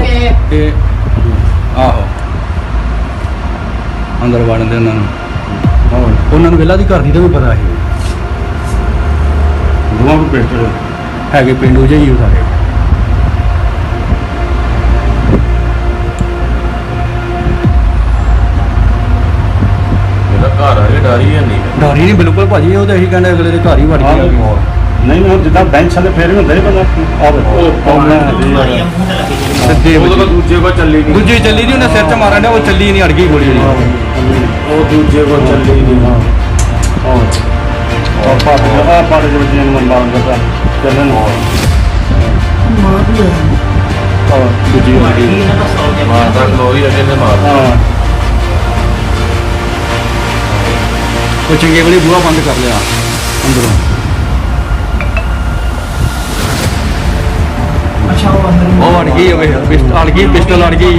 ਇਹ ਆਹੋ। ਅੰਦਰ ਵੜਨ ਦੇ ਉਹਨਾਂ ਨੂੰ। ਉਹਨਾਂ ਨੂੰ ਵੇਲਾ ਦੀ ਘਰ ਦੀ ਤਾਂ ਵੀ ਪਤਾ ਸੀ। ਦੋਵਾਂ ਨੂੰ ਪਿਸਟਲ ਹੈਗੇ ਪਿੰਡੂ ਜਿਹੇ ਹੀ ਉਹ ਸਾਰੇ। ਇਹਦਾ ਘਰ ਆ ਇਹ ਡਰੀ ਹੈ ਨਹੀਂ। ਡਰੀ ਨਹੀਂ ਬਿਲਕੁਲ ਭਾਜੀ ਉਹ ਤਾਂ ਇਹੀ ਕਹਿੰਦੇ ਅਗਲੇ ਦੇ ਘਰ ਹੀ ਵੜ ਗਏ ਨਹੀਂ ਨਹੀਂ ਜਿੱਦਾਂ ਬੈਂਚ ਵਾਲੇ ਫੇਰ ਵੀ ਹੁੰਦੇ ਨੇ ਬੰਦਾ ਆ ਵੇਖੋ ਸਿੱਧੇ ਉਹ ਤਾਂ ਵੱਜੀ। ਦੂਜੇ ਕੋ ਚੱਲੀ ਨਹੀਂ। ਦੂਜੀ ਚੱਲੀ ਨਹੀਂ ਉਹਨੇ ਸਿਰ 'ਚ ਮਾਰਨ ਡਿਆ ਉਹ ਚੱਲੀ ਨਹੀਂ ਅੜ ਗਈ ਗੋਲੀ ਉਹਦੀ ਉਹ ਦੂਜੇ ਕੋ ਚੱਲੀ ਨਹੀਂ। ਔਰ ਪਾਟ ਆ ਪਾਟ ਦੇ ਵਿੱਚ ਨੂੰ ਮਾਰਨ ਦਾ ਚੱਲਣ ਔਰ ਦੂਜੀ ਵਾਲੀ। ਮਾਰਦਾ ਲੋਈ ਅਗੇ ਨੇ ਮਾਰ ਹਾਂ। ਉਹ ਚੰਗੇ ਵੇਲੇ ਬੂਹਾ ਬੰਦ ਕਰ ਲਿਆ। ਅੰਦਰੋਂ। ਉਹ ਅੜ ਗਈ ਹੋਵੇ ਪਿਸਟਲ ਅੜ ਗਈ ਪਿਸਟਲ ਅੜ ਗਈ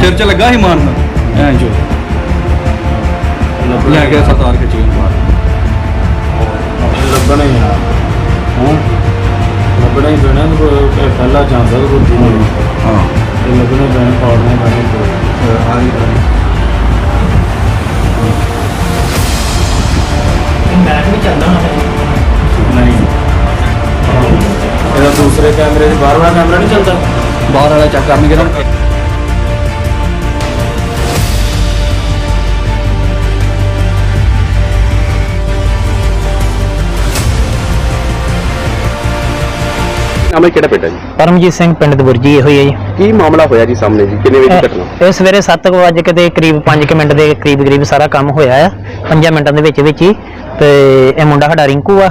ਸਿਰ 'ਚ ਲੱਗਾ ਸੀ ਮਾਰਨ? ਐਂ ਜੋ। ਲੈ ਗਿਆ ਖਿੱਚ ਕੇ ਬਾਹਰ ਲੱਗਣਾ ਹੀ ਆ। ਹਾਂ? ਲੱਗਣਾ ਹੀ ਪੈਣਾ ਤੇ ਪਹਿਲਾ ਚਾਂਸ ਹੈ ਕੋਈ ਨਹੀਂ ਹਾਂ। ਹੀ ਪੈਣਾ ਪਾੜਨਾ ਪੈਣਾ। ਆ ਗਈ ਦੂਸਰੇ ਕੈਮਰੇ 'ਚ ਬਾਹਰ ਵਾਲਾ ਕੈਮਰਾ ਨਹੀਂ ਚੱਲਦਾ। ਬਾਹਰ ਵਾਲਾ ਚੈੱਕ ਕਰਨਗੇ ਨਾ ਨਾਮ ਹੈ ਕਿਹੜਾ ਪਿੰਡ ਹੈ ਜੀ? ਪਰਮਜੀਤ ਸਿੰਘ ਪਿੰਡ ਦਬੁਰਜੀ ਇਹੋ ਹੀ ਹੈ ਜੀ। ਕੀ ਮਾਮਲਾ ਹੋਇਆ ਜੀ ਸਾਹਮਣੇ ਜੀ? ਕਿੰਨੇ ਵਜੇ ਦੀ ਘਟਨਾ? ਇਹ- ਇਹ ਸਵੇਰੇ 7 ਵਜੇ ਕਿਤੇ ਕਰੀਬ 5 ਮਿੰਟ ਦੇ ਕਰੀਬ ਕਰੀਬ ਸਾਰਾ ਕੰਮ ਹੋਇਆ ਆ। 5 ਮਿੰਟਾਂ ਦੇ ਵਿੱਚ ਵਿੱਚ ਹੀ। ਤੇ ਇਹ ਮੁੰਡਾ ਸਾਡਾ ਰਿੰਕੂ ਆ।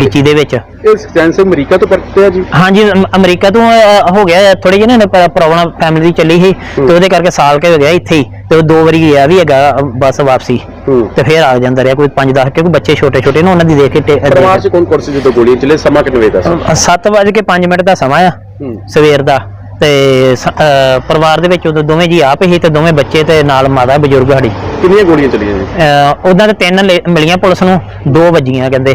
ਗਿੱਚੀ ਦੇ ਵਿੱਚ। ਇਹ ਸਚੈਨ ਸਿੰਘ ਅਮਰੀਕਾ ਤੋਂ ਪਰਤੇ ਆ ਜੀ? ਹਾਂਜੀ ਅਮ- ਅਮਰੀਕਾ ਤੋਂ ਅਹ, ਹੋ ਗਿਆ ਥੋੜੀ ਜਿਹੀ ਨਾ ਪ੍ਰੋਬਲਮ ਫੈਮਿਲੀ ਦੀ ਚੱਲੀ ਸੀ। ਤੇ ਉਹਦੇ ਕਰਕੇ ਸਾਲ ਕੇ ਹੋ ਗਿਆ ਇੱਥੇ ਹੀ। ਤੇ ਉਹ ਦੋ ਵਾਰੀ ਗਿਆ ਵੀ ਹੈਗਾ ਅਹ, ਬੱਸ ਵਾਪਸੀ। ਹੂੰ। ਤੇ ਫੇਰ ਆ ਜਾਂਦਾ ਰਿਹਾ ਕੋਈ 5-10 ਕਿਉਂਕਿ ਬੱਚੇ ਛੋਟੇ ਛੋਟੇ ਨੇ ਉਹਨਾਂ ਦੀ ਦੇਖ ਕੇ ਟੇ- ਪਰਿਵਾਰ ਚ ਕੌਣ ਕੌਣ ਸੀ ਜਦੋਂ ਗੋਲੀਆਂ ਚੱਲੇ ਸਮਾਂ ਕਿੰਨੇ ਵਜੇ ਦਾ ਸੀ? ਅਹ, ਸੱਤ ਵੱਜ ਕੇ 5 ਮਿੰਟ ਦਾ ਸਮਾਂ ਆ ਹੂੰ। ਸਵੇਰ ਦਾ। ਤੇ ਸ- ਅਹ, ਪਰਿਵਾਰ ਦੇ ਵਿੱਚ ਉਦੋਂ ਦੋਵੇਂ ਜੀ ਆਪ ਹੀ ਤੇ ਦੋਵੇਂ ਬੱਚੇ ਤੇ ਨਾਲ ਮਾਤਾ ਬਜ਼ੁਰਗ ਸਾਡੀ। ਕਿੰਨੀਆਂ ਗੋਲੀਆਂ ਚੱਲੀਆਂ ਜੀ? ਉਦਾਂ ਤੇ ਤਿੰਨ ਲੇ- ਮਿਲੀਆਂ ਪੁਲਿਸ ਨੂੰ ਦੋ ਵੱਜੀਆਂ ਕਹਿੰਦੇ।